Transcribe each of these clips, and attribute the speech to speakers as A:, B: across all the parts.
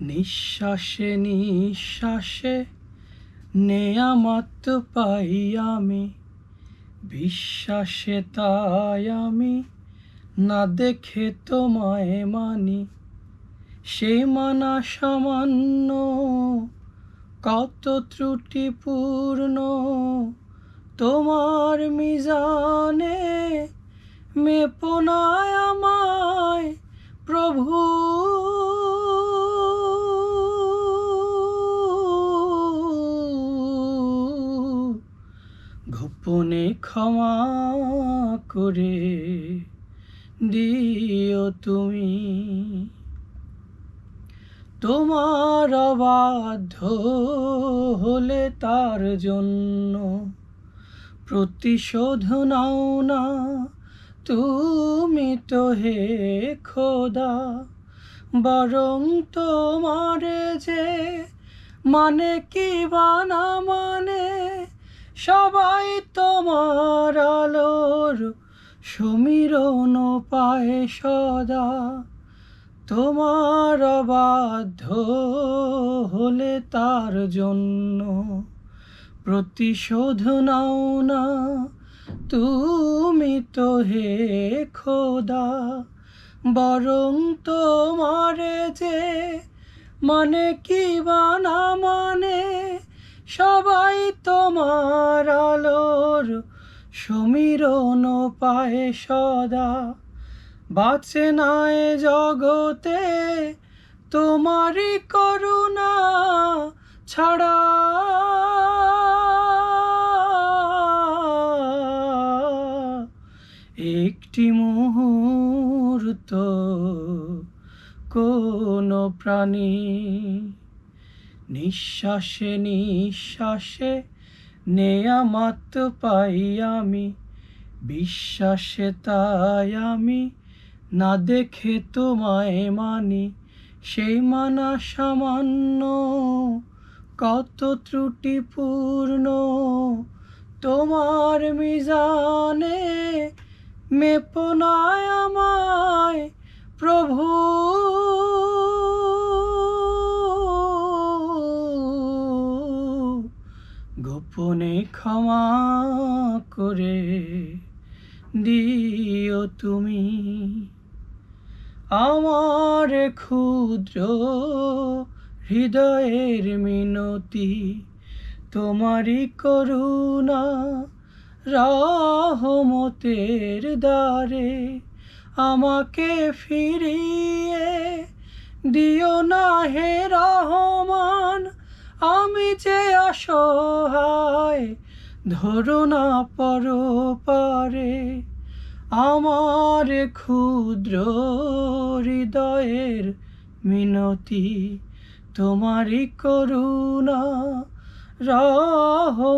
A: নিঃশ্বাসে নিঃশ্বাসে নেয়ামাত্র পাই আমি। বিশ্বাসে তাই আমি না দেখে তোমায় মানি। সে মানা সামান্য, কত ত্রুটিপূর্ণ। তোমার মিজানে মেপনায় আমায় প্রভু গোপনে ক্ষমা করে দিও তুমি। তোমার অবাধ্য হলে তার জন্য প্রতিশোধ নাও না। তুমি তো হে খোদা, বরং তোমার যে মানে কি বানা মানে সবাই তোমার আলোর সমীরণ পায় সদা। তোমার অবাধ্য হলে তার জন্য প্রতিশোধ নাও না। তুমি তো হে খোদা, বরং তোমারে যে মানে কি বানা মানে সবাই তোমার সমীরণ পায় সদা। বাঁচে নাই জগতে, তোমারই করুণা ছাড়া। একটি মুহূর্ত কোন প্রাণী নিঃশ্বাসে নিঃশ্বাসে নেয়া মাত্র পাই আমি, বিশ্বাসে তাই আমি, না দেখে তোমায় মানি। সেই মানা সামান্য, কত ত্রুটিপূর্ণ। তোমার মিজানে মেপনায় আমায় ক্ষমা করে দিও তুমি। আমার ক্ষুদ্র হৃদয়ের মিনতি, তোমারই করুণা রহমতের দ্বারে আমাকে ফিরিয়ে দিও না হে রহমান, আমি যে অসহায় ধরো না পর পারে আমার ক্ষুদ্র হৃদয়ের মিনতি, তোমারই করুণা রহমতের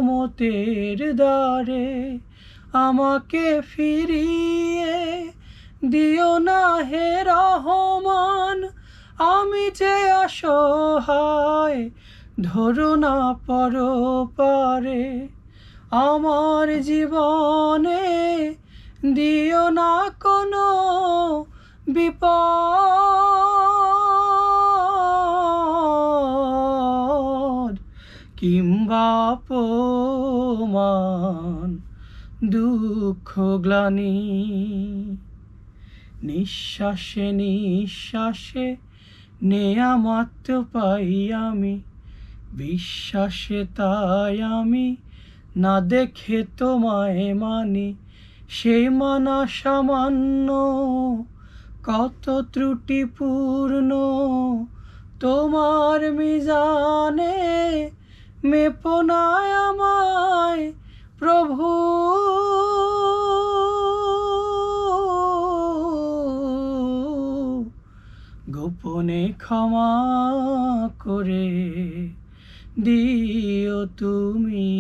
A: দ্বারে আমাকে ফিরিয়ে দিও না হে রহমান, আমি যে অসহায়, ধরো না পর পারে আমার জীবনে দিও না কোনো বিপদ, কিংবা অপমান, দুঃখ, গ্লানি, নিঃশ্বাসে নিঃশ্বাসে নেয়া মাত্র পাই আমি, বিশ্বাসে তাই আমি না দেখে তোমায় মানি সেই মানা সামান্য, কত ত্রুটিপূর্ণ। তোমার মিজানে মেপনায় আমায় প্রভু। গোপনে ক্ষমা করে দিও তুমি।